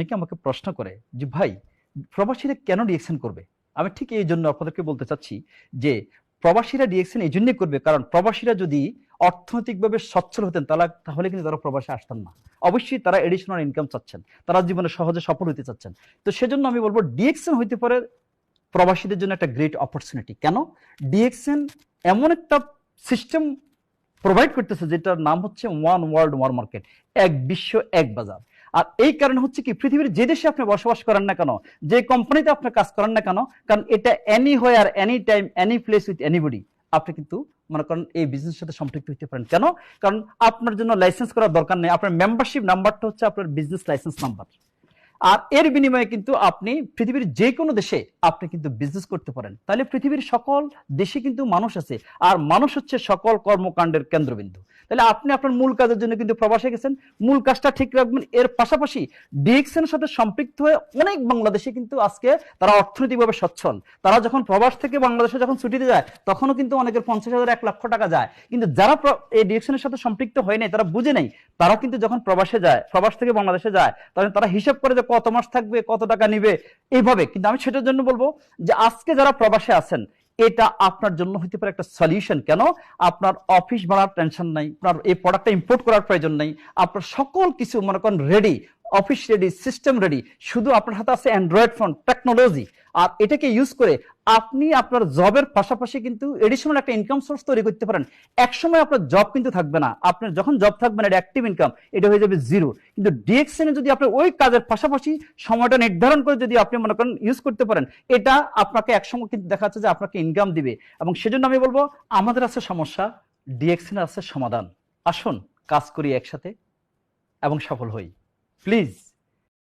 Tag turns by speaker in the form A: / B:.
A: অনেকে আমাকে প্রশ্ন করে যে, ভাই, প্রবাসীরা কেন ডিএকশন করবে? আমি ঠিক এই জন্য আপনাদেরকে বলতে চাচ্ছি যে, প্রবাসীরা ডিএকশন এই জন্যই করবে কারণ প্রবাসীরা যদি অর্থনৈতিকভাবে সচ্ছল হতেন, তাহলে তাহলে কিন্তু তারা প্রবাসে আসতেন না। অবশ্যই তারা এডিশনাল ইনকাম চাচ্ছেন, তারা জীবনে সহজে সফল হতে চাচ্ছেন। তো সেজন্য আমি বলব ডিএকশন হইতে পারে প্রবাসীদের জন্য একটা গ্রেট অপরচুনিটি কেন? ডিএকশন এমন একটা সিস্টেম প্রোভাইড করতেছে, যেটার নাম হচ্ছে ওয়ান ওয়ার্ল্ড ওয়ার মার্কেট এক বিশ্ব, এক বাজার। আর এই কারণ হচ্ছে কি, পৃথিবীর যে দেশে আপনি বসবাস করেন না কেন, যে কোম্পানিতে আপনি কাজ করেন না কেন, কারণ এটা anywhere any time any place with anybody আপনি কিন্তু মনে করেন এই বিজনেস সাথে সম্পৃক্ত হতে পারেন। কেন? কারণ আপনার জন্য লাইসেন্স করার দরকার নেই। আপনার মেম্বারশিপ নাম্বারটা হচ্ছে আপনার বিজনেস লাইসেন্স নাম্বার আর এর বিনিময়ে কিন্তু আপনি পৃথিবীর যে কোনো দেশে আপনি কিন্তু বিজনেস করতে পারেন। তাহলে পৃথিবীর সকল দেশে কিন্তু মানুষ আছে, আর মানুষ হচ্ছে সকল কর্মকাণ্ডের কেন্দ্রবিন্দু। তাহলে আপনি আপনার মূল কাজের জন্য কিন্তু প্রবাসে গেছেন, মূল কাজটা ঠিক রাখবেন। এর পাশাপাশি ডিএক্সের সাথে সম্পৃক্ত হয়ে অনেক বাংলাদেশে কিন্তু আজকে তারা অর্থনৈতিকভাবে সচ্ছল। তারা যখন প্রবাস থেকে বাংলাদেশে যখন ছুটিতে যায়, তখনও কিন্তু অনেকের পঞ্চাশ হাজার, এক লক্ষ টাকা যায়। কিন্তু যারা এই ডিএকশনের সাথে সম্পৃক্ত হয় নাই, তারা বুঝে নেই তারা কিন্তু যখন প্রবাসে যায়, প্রবাস থেকে বাংলাদেশে যায়, তখন তারা হিসাব করে যে কত মাস থাকবে, কত টাকা নিবে, এইভাবে। কিন্তু আমি সেটার জন্য বলব যে আজকে যারা প্রবাসে আছেন, এটা আপনার জন্য হতে পারে একটা সলিউশন কেন? আপনার অফিস ভাড়ার টেনশন নাই, আপনার এই প্রোডাক্টটা ইম্পোর্ট করার প্রয়োজন নেই, আপনার সকল কিছু মনে করেন ready office ready system ready শুধু আপনার হাতে আছে অ্যান্ড্রয়েড ফোন টেকনোলজি আর এটাকে ইউজ করে আপনি আপনার জবের পাশাপাশি কিন্তু এডিশনাল একটা ইনকাম সোর্স তৈরি করতে পারেন। একসময় আপনার জব কিন্তু থাকবে না। আপনার যখন জব থাকবে না, এটা অ্যাক্টিভ ইনকাম এটা হয়ে যাবে জিরো কিন্তু ডিএক্সএনে যদি আপনি ওই কাজের পাশাপাশি সময়টা নির্ধারণ করে যদি আপনি মনে করেন ইউজ করতে পারেন, এটা আপনাকে একসময় কিন্তু দেখা যাচ্ছে যে আপনাকে ইনকাম দিবে। এবং সেজন্য আমি বলব, আমাদের আছে সমস্যা ডিএক্সএনের আছে সমাধান। আসুন, কাজ করি একসাথে এবং সফল হই। Please.